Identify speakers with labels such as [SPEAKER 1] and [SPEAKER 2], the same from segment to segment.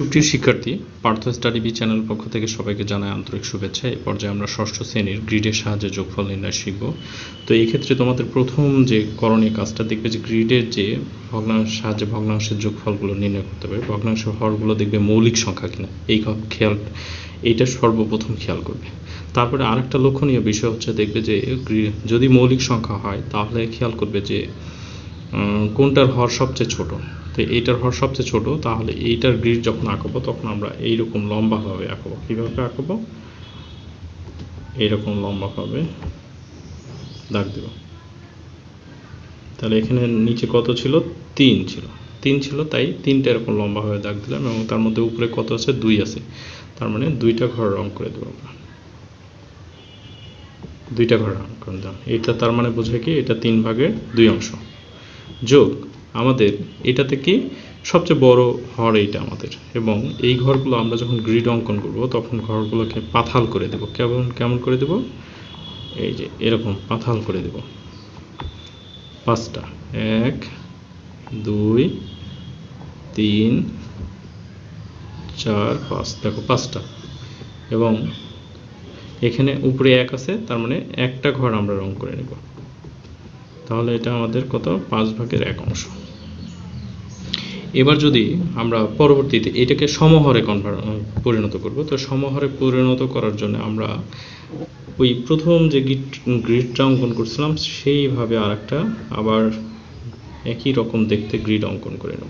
[SPEAKER 1] সুপ্রিয় শিক্ষার্থী Partha study B channel পক্ষ থেকে সবাইকে জানাই আন্তরিক শুভেচ্ছা। এই পর্যায়ে আমরা ষষ্ঠ শ্রেণির গ্রিডের সাহায্যে যোগফল নির্ণয় শিখব। তো এই ক্ষেত্রে তোমাদের প্রথম যে করণীয় কাজটা দেখবে যে গ্রিডের যে ভগ্নাংশ, সাহায্যে ভগ্নাংশের যোগফলগুলো নির্ণয় করতে হবে। ভগ্নাংশের হরগুলো দেখবে মৌলিক সংখ্যা কিনা। এই খেয়াল, এইটা সর্বপ্রথম খেয়াল করবে। তারপরে আরেকটা লক্ষণীয় বিষয় হচ্ছে দেখবে যে যদি মৌলিক সংখ্যা হয়, তাহলে খেয়াল করবে যে কোনটার হর সবচেয়ে ছোট? তো এইটার হর সবচেয়ে ছোট, তাহলে এইটার গ্রিড যখন আঁকবো, তখন আমরা এইরকম লম্বাভাবে আঁকবো। কীভাবে আঁকবো? এইরকম লম্বাভাবে। দাগ দেব। তাহলে এখানে নিচে কত ছিল? তিন ছিল। তিন ছিল, তাই তিনটা এরকম লম্বাভাবে দাগ দিলাম এবং তার মধ্যে উপরে কত আছে? দুই আছে। তার মানে দুইটা ঘর রং করে দেবো আমরা। দুইটা ঘর রং করে দিলাম। এটা তার মানে বোঝায় কি? এটা তিন ভাগের দুই অংশ। যোগ আমাদের এটা থেকে সবচেয়ে বড় হর এইটা আমাদের। এবং এই ঘরগুলো আমরা যখন গ্রিড অঙ্কন করব, তখন ঘরগুলোকে পাথাল করে দেব। কেমন কেমন করে দেব? এই যে, এরকম পাথাল করে দেব। পাঁচটা, এক, দুই, তিন, চার, পাঁচ, দেখো পাঁচটা। এবং এখানে উপরে এক আছে, তার মানে একটা ঘর আমরা রং করে নেব। তাহলে এটা আমাদের কত? পাঁচ ভাগের এক অংশ। এবার যদি আমরা পরবর্তীতে এটাকে সমহরে কনভার পরিণত করব, তো সমহরে পরিণত করার জন্য আমরা ওই প্রথম যে গ্রিড গ্রিডটা অঙ্কন করছিলাম, সেইভাবে আর একটা আবার একই রকম দেখতে গ্রিড অঙ্কন করে নেব।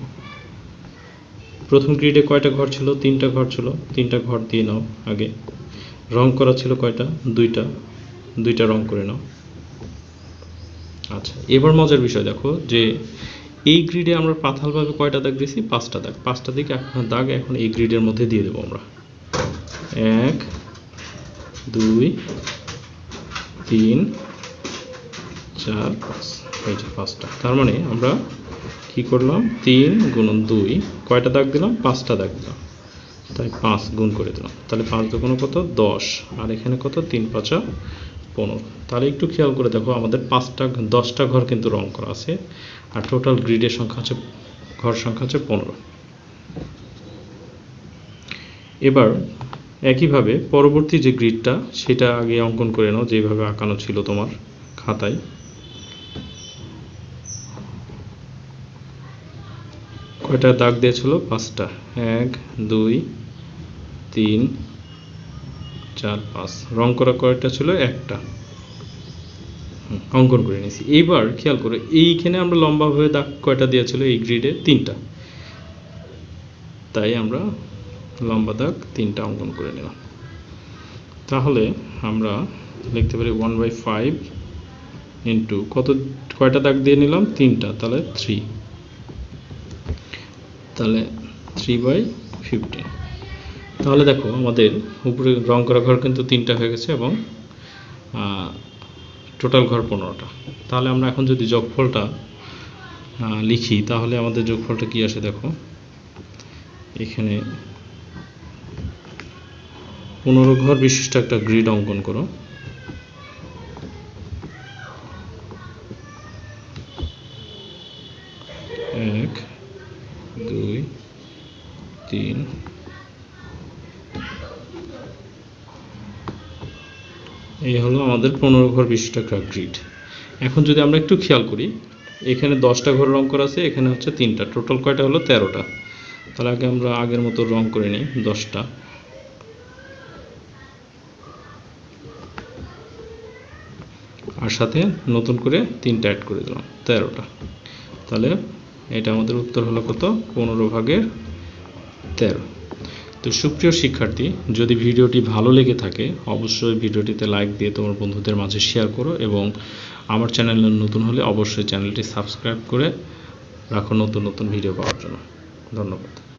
[SPEAKER 1] প্রথম গ্রিডে কয়টা ঘর ছিল? তিনটা ঘর ছিল। তিনটা ঘর দিয়ে নাও আগে। রং করা ছিল কয়টা? দুইটা। দুইটা রং করে নাও। আচ্ছা এবার মজার বিষয় দেখো যে এই গ্রিডে আমরা পাতালভাবে কয়টা দাগ দিয়েছি? পাঁচটা দাগ। পাঁচটা দিকে এখন দাগ এখন এই গ্রিডের মধ্যে দিয়ে দেবো আমরা। এক, দুই, তিন, চার, পাঁচ। এই পাঁচটা। তার মানে আমরা কি করলাম? তিন গুণন দুই। কয়টা দাগ দিলাম? পাঁচটা দাগ দিলাম। তাই পাঁচ গুণ করে দিলাম। তাহলে পাঁচ দুগুণ কত? দশ। আর এখানে কত? তিন পাঁচা পনেরো তাহলে একটু খেয়াল করে দেখো, আমাদের পাঁচটা, দশটা ঘর কিন্তু রং করা আছে, আর টোটাল গ্রিডের সংখ্যা হচ্ছে ঘর সংখ্যা হচ্ছে পনেরো। এবার, একইভাবে পরবর্তী যে গ্রিডটা সেটা আগে অঙ্কন করে নাও, যেভাবে আঁকানো ছিল তোমার খাতায়। কয়টা দাগ দিয়েছিল? পাঁচটা। এক, দুই, তিন চার, পাঁচ। রং করা কয়টা ছিল, একটা। অঙ্কন করে নিয়েছি। এইবার খেয়াল করো, এইখানে আমরা লম্বাভাবে দাগ কয়টা দিয়েছিল, এই গ্রিডে তিনটা। তাই আমরা লম্বা দাগ তিনটা অঙ্কন করে নিলাম। তাহলে আমরা লিখতে পারি ওয়ান বাই ফাইভ ইন্টু কত, কয়টা দাগ দিয়ে নিলাম? তিনটা, তাহলে থ্রি তাহলে থ্রি বাই ফিফটিন তাহলে দেখো আমাদের উপরে রং করা ঘর কিন্তু তিনটা হয়ে গেছে এবং টোটাল ঘর পনেরোটা। তাহলে আমরা এখন যদি যোগফলটা লিখি, তাহলে আমাদের যোগফলটা কি আসে দেখো? এখানে পনেরো ঘর বিশিষ্ট একটা গ্রিড অঙ্কন করো এক দুই তিন এই হলো আমাদের পনেরো ঘর বিশিষ্ট একটা গ্রিড এখন যদি আমরা একটু খেয়াল করি, এখানে দশটা ঘর রং করা আছে, এখানে হচ্ছে তিনটা। টোটাল কয়টা হলো? তেরোটা। তাহলে আগে আমরা আগের মতো রং করে নিই, দশটা। আর সাথে নতুন করে তিনটা অ্যাড করে দিলাম, তেরোটা। তাহলে এটা আমাদের উত্তর হলো কত? পনেরো ভাগের তেরো। তো সুপ্রিয় শিক্ষার্থী, যদি ভিডিওটি ভালো লেগে থাকে, অবশ্যই ভিডিওটিতে লাইক দিয়ে তোমার বন্ধুদের মাঝে শেয়ার করো এবং আমার চ্যানেল নতুন হলে অবশ্যই চ্যানেলটি সাবস্ক্রাইব করে রাখো নতুন নতুন ভিডিও পাওয়ার জন্য। ধন্যবাদ।